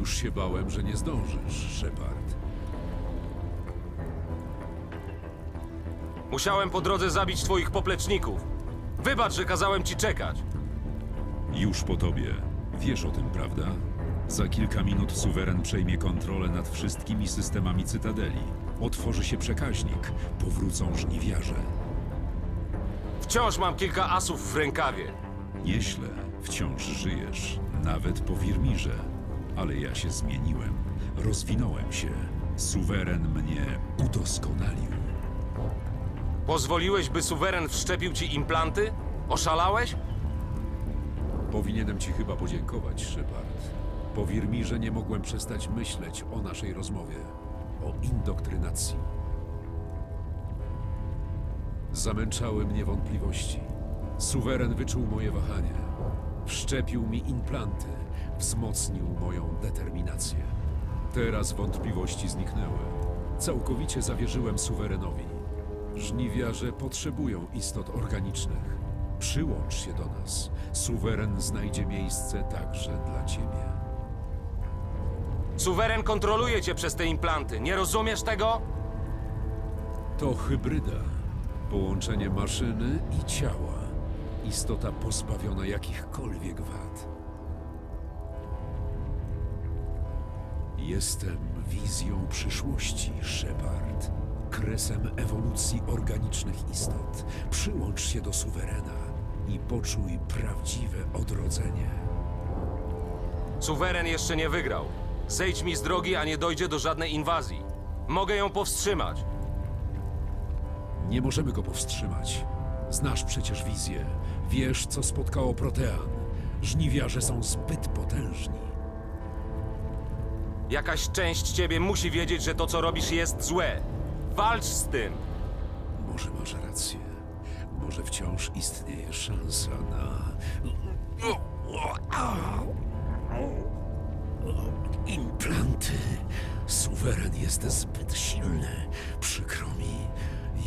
Już się bałem, że nie zdążysz, Shepard. Musiałem po drodze zabić twoich popleczników. Wybacz, że kazałem ci czekać. Już po tobie. Wiesz o tym, prawda? Za kilka minut suweren przejmie kontrolę nad wszystkimi systemami Cytadeli. Otworzy się przekaźnik. Powrócą żniwiarze. Wciąż mam kilka asów w rękawie. Nieźle, wciąż żyjesz, nawet po Wirmirze. Ale ja się zmieniłem, rozwinąłem się. Suweren mnie udoskonalił. Pozwoliłeś, by suweren wszczepił ci implanty? Oszalałeś? Powinienem ci chyba podziękować, Shepard. Po Wirmirze nie mogłem przestać myśleć o naszej rozmowie, o indoktrynacji. Zamęczały mnie wątpliwości. Suweren wyczuł moje wahanie. Wszczepił mi implanty, wzmocnił moją determinację. Teraz wątpliwości zniknęły. Całkowicie zawierzyłem suwerenowi. Żniwiarze potrzebują istot organicznych. Przyłącz się do nas. Suweren znajdzie miejsce także dla ciebie. Suweren kontroluje cię przez te implanty. Nie rozumiesz tego? To hybryda. Połączenie maszyny i ciała. Istota pozbawiona jakichkolwiek wad. Jestem wizją przyszłości, Shepard. Kresem ewolucji organicznych istot. Przyłącz się do suwerena i poczuj prawdziwe odrodzenie. Suweren jeszcze nie wygrał. Zejdź mi z drogi, a nie dojdzie do żadnej inwazji. Mogę ją powstrzymać. Nie możemy go powstrzymać. Znasz przecież wizję. Wiesz, co spotkało Protean. Żniwiarze są zbyt potężni. Jakaś część ciebie musi wiedzieć, że to, co robisz, jest złe. Walcz z tym. Może masz rację. Może wciąż istnieje szansa na. Implanty. Suweren jest zbyt silny. Przykro mi,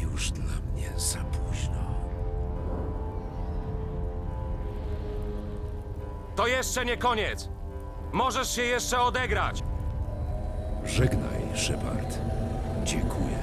już dla mnie za późno. To jeszcze nie koniec. Możesz się jeszcze odegrać. Żegnaj, Shepard. Dziękuję.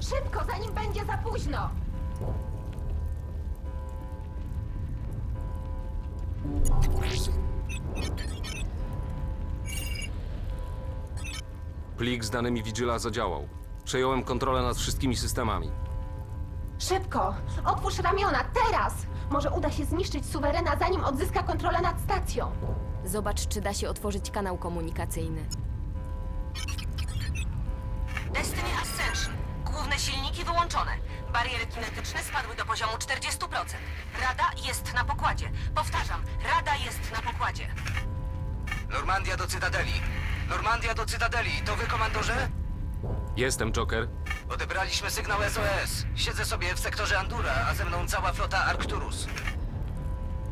Szybko, zanim będzie za późno! Plik z danymi Vigila zadziałał. Przejąłem kontrolę nad wszystkimi systemami. Szybko! Otwórz ramiona, teraz! Może uda się zniszczyć suwerena, zanim odzyska kontrolę nad stacją. Zobacz, czy da się otworzyć kanał komunikacyjny. Destiny Ascension. Główne silniki wyłączone. Bariery kinetyczne spadły do poziomu 40%. Rada jest na pokładzie. Powtarzam, Rada jest na pokładzie. Normandia do Cytadeli. Normandia do Cytadeli. To wy, komandorze? Jestem Joker. Odebraliśmy sygnał SOS. Siedzę sobie w sektorze Andura, a ze mną cała flota Arcturus.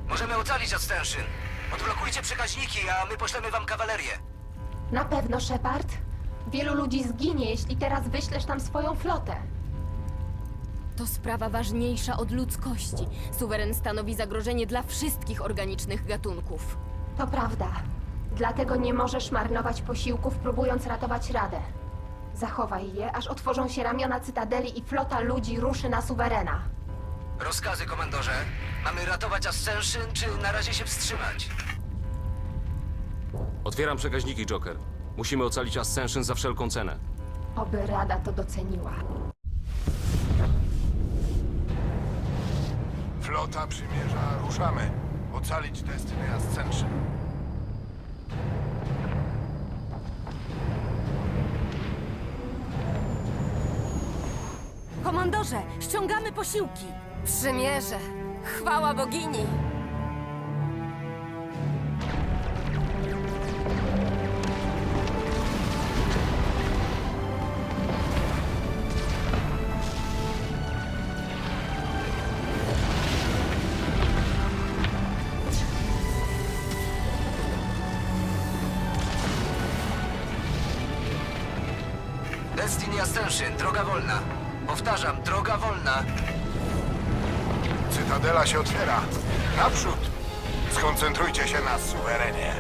Możemy ocalić Ascension. Odblokujcie przekaźniki, a my poślemy wam kawalerię. Na pewno, Shepard. Wielu ludzi zginie, jeśli teraz wyślesz tam swoją flotę. To sprawa ważniejsza od ludzkości. Suweren stanowi zagrożenie dla wszystkich organicznych gatunków. To prawda. Dlatego nie możesz marnować posiłków, próbując ratować Radę. Zachowaj je, aż otworzą się ramiona Cytadeli i flota ludzi ruszy na suwerena. Rozkazy, komandorze. Mamy ratować Ascension, czy na razie się wstrzymać? Otwieram przekaźniki, Joker. Musimy ocalić Ascension za wszelką cenę. Oby Rada to doceniła. Flota przymierza, ruszamy. Ocalić Destiny Ascension. Komandorze, ściągamy posiłki! Przymierze! Chwała bogini! Droga wolna. Powtarzam, droga wolna. Cytadela się otwiera. Naprzód! Skoncentrujcie się na suwerenie.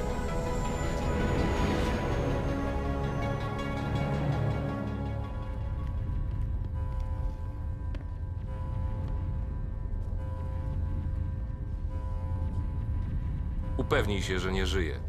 Upewnij się, że nie żyje.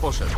Poszedł.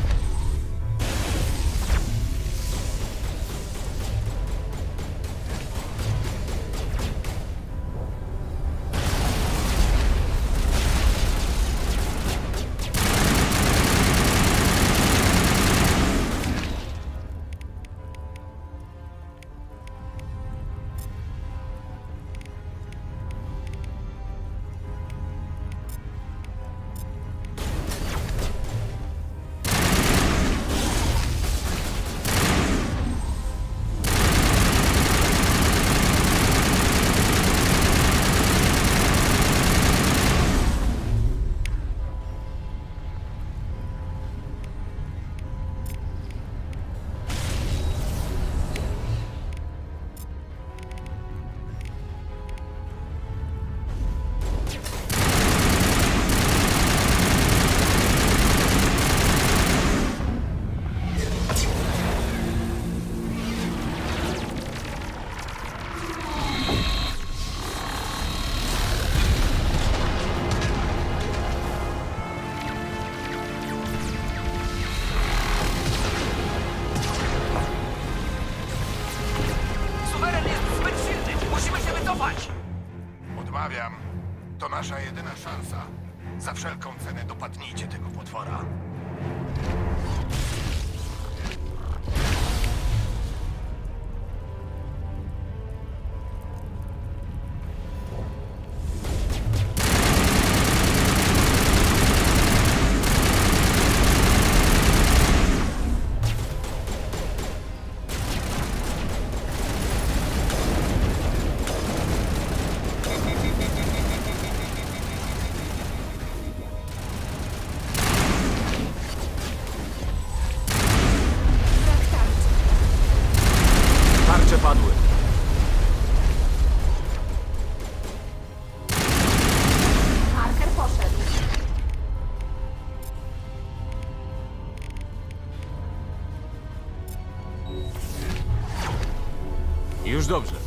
Dobrze.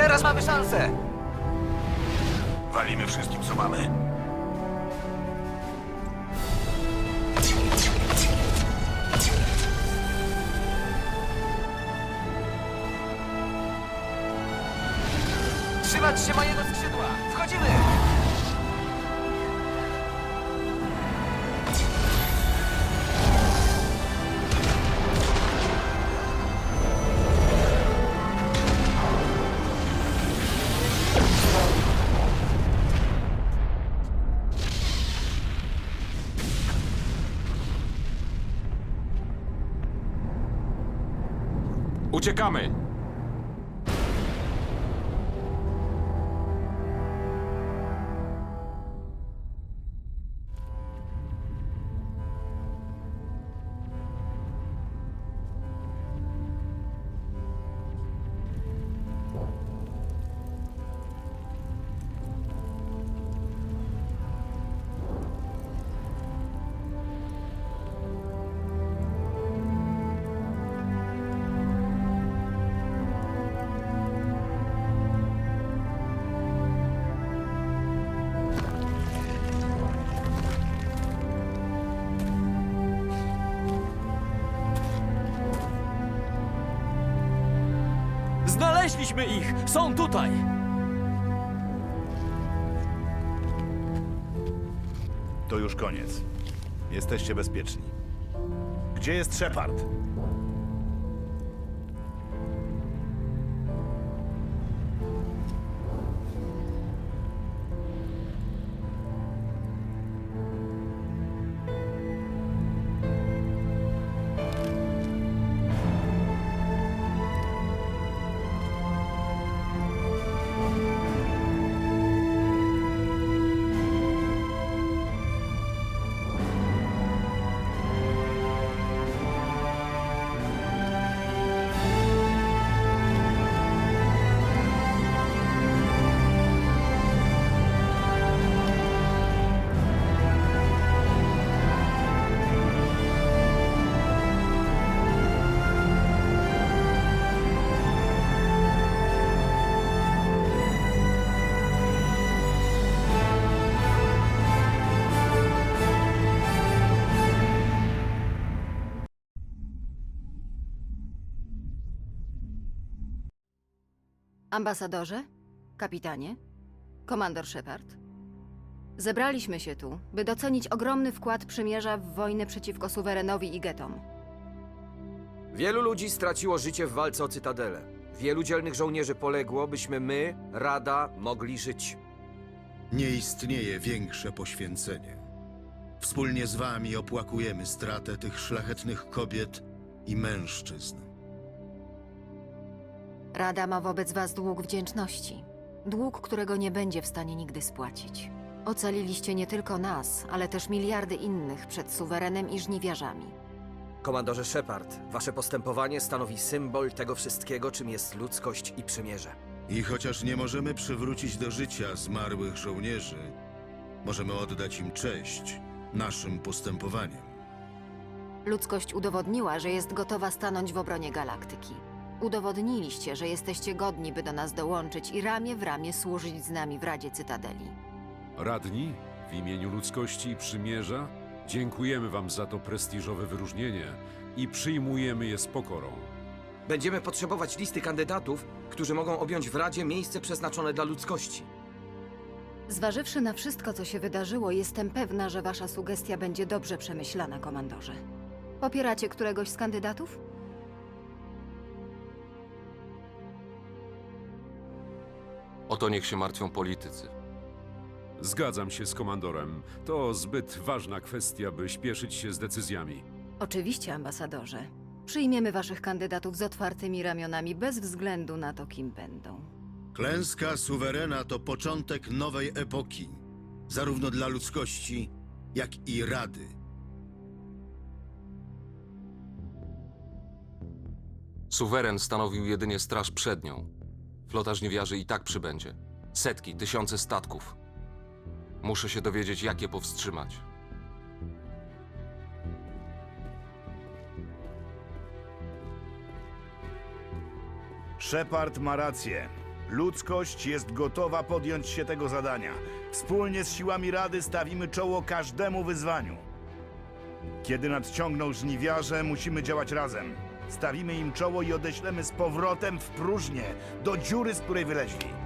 Teraz mamy szansę. Walimy wszystkim, co mamy. Uciekamy! Znaleźliśmy ich! Są tutaj! To już koniec. Jesteście bezpieczni. Gdzie jest Shepard? Ambasadorze, kapitanie, komandor Shepard. Zebraliśmy się tu, by docenić ogromny wkład przymierza w wojnę przeciwko suwerenowi i getom. Wielu ludzi straciło życie w walce o Cytadelę. Wielu dzielnych żołnierzy poległo, byśmy my, Rada, mogli żyć. Nie istnieje większe poświęcenie. Wspólnie z wami opłakujemy stratę tych szlachetnych kobiet i mężczyzn. Rada ma wobec was dług wdzięczności. Dług, którego nie będzie w stanie nigdy spłacić. Ocaliliście nie tylko nas, ale też miliardy innych przed suwerenem i żniwiarzami. Komandorze Shepard, wasze postępowanie stanowi symbol tego wszystkiego, czym jest ludzkość i przymierze. I chociaż nie możemy przywrócić do życia zmarłych żołnierzy, możemy oddać im cześć naszym postępowaniem. Ludzkość udowodniła, że jest gotowa stanąć w obronie galaktyki. Udowodniliście, że jesteście godni, by do nas dołączyć i ramię w ramię służyć z nami w Radzie Cytadeli. Radni, w imieniu ludzkości i przymierza, dziękujemy wam za to prestiżowe wyróżnienie i przyjmujemy je z pokorą. Będziemy potrzebować listy kandydatów, którzy mogą objąć w Radzie miejsce przeznaczone dla ludzkości. Zważywszy na wszystko, co się wydarzyło, jestem pewna, że wasza sugestia będzie dobrze przemyślana, komandorze. Popieracie któregoś z kandydatów? O to niech się martwią politycy. Zgadzam się z komandorem. To zbyt ważna kwestia, by śpieszyć się z decyzjami. Oczywiście, ambasadorze. Przyjmiemy waszych kandydatów z otwartymi ramionami, bez względu na to, kim będą. Klęska suwerena to początek nowej epoki, zarówno dla ludzkości, jak i Rady. Suweren stanowił jedynie straż przed nią. Flota żniwiarzy i tak przybędzie. Setki, tysiące statków. Muszę się dowiedzieć, jak je powstrzymać. Shepard ma rację. Ludzkość jest gotowa podjąć się tego zadania. Wspólnie z siłami Rady stawimy czoło każdemu wyzwaniu. Kiedy nadciągną żniwiarze, musimy działać razem. Stawimy im czoło i odeślemy z powrotem w próżnię, do dziury, z której wyleźli.